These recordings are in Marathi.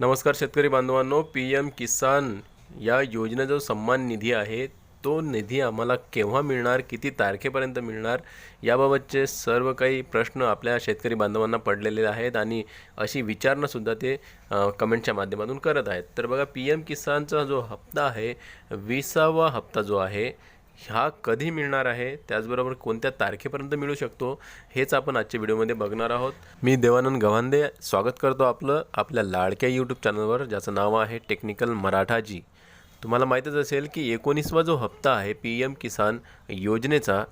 नमस्कार शेतकरी बांधवांनो पी एम किसान या योजनेचा जो सन्मान निधी आहे तो निधी आम्हाला केव्हा मिळणार किती तारखेपर्यंत मिळणार याबाबतचे सर्व काही प्रश्न आपल्या शेतकरी बांधवांना पडलेले आहेत आणि अशी विचारणंसुद्धा ते कमेंटच्या माध्यमातून करत आहेत. तर बघा पी एम किसानचा जो हप्ता आहे विसावा हप्ता जो आहे हा कधी मिळणार आहे? त्याचबरोबर कोणत्या तारखेपर्यंत मिळू शकतो? हेच आपण आजच्या व्हिडिओमध्ये बघणार आहोत. मी देवानंद गव्हांदे स्वागत करतो आपलं आपल्या लाडक्या यूट्यूब चॅनलवर ज्याचं नाव आहे टेक्निकल मराठाजी. तुम्हाला माहीतच असेल की एकोणीसवा जो हप्ता आहे पी एम किसान योजनेचा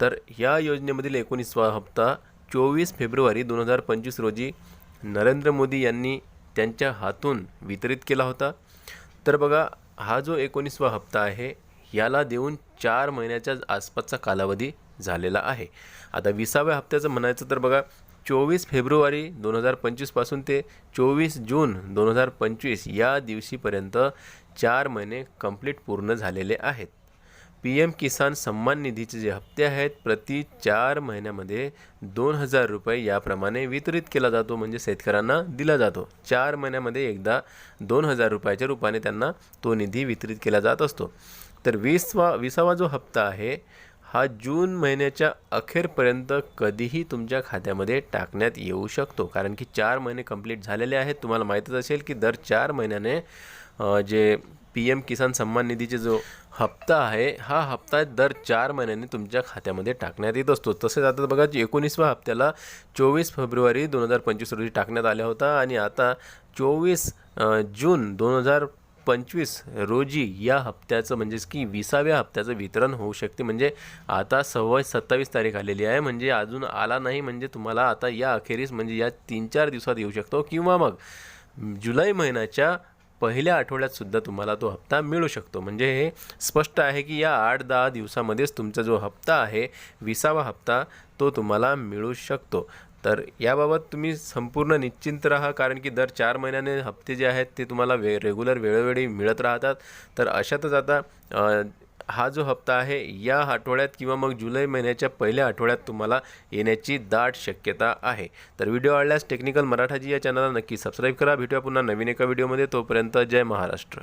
तर या योजनेमधील एकोणीसवा हप्ता चोवीस फेब्रुवारी दोन हजार पंचवीस रोजी नरेंद्र मोदी यांनी त्यांच्या हातून वितरित केला होता. तर बघा हा जो एकोणीसवा हप्ता आहे याला देऊन चार महिन्याच्या आसपासचा कालावधी झालेला आहे. आता विसाव्या हप्त्याचं म्हणायचं तर बघा चोवीस फेब्रुवारी दोन हजार पंचवीसपासून ते चोवीस जून दोन हजार पंचवीस या दिवशीपर्यंत चार महिने कंप्लीट पूर्ण झालेले आहेत. पी एम किसान सन्मान निधीचे जे हप्ते आहेत प्रति चार महिन्यामध्ये दोन हजार रुपये याप्रमाणे वितरित केला जातो म्हणजे शेतकऱ्यांना दिला जातो. चार महिन्यामध्ये एकदा दोन हजार रुपयाच्या रूपाने त्यांना तो निधी वितरित केला जात असतो. तर वीसवा विसावा जो हप्ता आहे हा जून महिन्याच्या अखेरपर्यंत कधीही तुमच्या खात्यामध्ये टाकण्यात येऊ शकतो. कारण की चार महिने कंप्लीट झालेले आहेत. तुम्हाला माहीतच असेल की दर चार महिन्याने जे पी एम किसान सन्मान निधीचे जो हप्ता आहे हा हप्ता दर चार महिन्यांनी तुमच्या खात्यामध्ये टाकण्यात येत असतो. तसेच आता बघा एकोणीसव्या हप्त्याला चोवीस फेब्रुवारी दोन हजार पंचवीस रोजी टाकण्यात आला होता आणि आता चोवीस जून दोन हजार पंचवीस रोजी या हप्त्याचं म्हणजेच की विसाव्या हप्त्याचं वितरण होऊ शकते. म्हणजे आता सव्वा सत्तावीस तारीख आलेली आहे. म्हणजे अजून आला नाही. म्हणजे तुम्हाला आता या अखेरीस म्हणजे या तीन चार दिवसात येऊ शकतो. किंवा मग जुलै महिन्याच्या पहिल्या आठवड्यात सुद्धा तुम्हाला तो हप्ता मिळू शकतो. म्हणजे हे स्पष्ट आहे की या आठ दहा दिवसामध्येच तुमचा जो हप्ता आहे विसावा हप्ता तो तुम्हाला मिळू शकतो. तर याबाबत तुम्ही संपूर्ण निश्चिंत राहा कारण की दर चार महिन्याने हप्ते जे आहेत ते तुम्हाला वे रेग्युलर वेळोवेळी मिळत राहतात. तर अशातच आता हा जो हप्ता आहे या आठवड्यात किंवा मग जुलै महिन्याच्या पहिल्या आठवड्यात तुम्हाला येण्याची दाट शक्यता आहे. तर व्हिडिओ आवडल्यास टेक्निकल मराठाजी या चॅनलला नक्की सबस्क्राईब करा. भेटूया पुन्हा नवीन एका व्हिडिओमध्ये. तोपर्यंत जय महाराष्ट्र.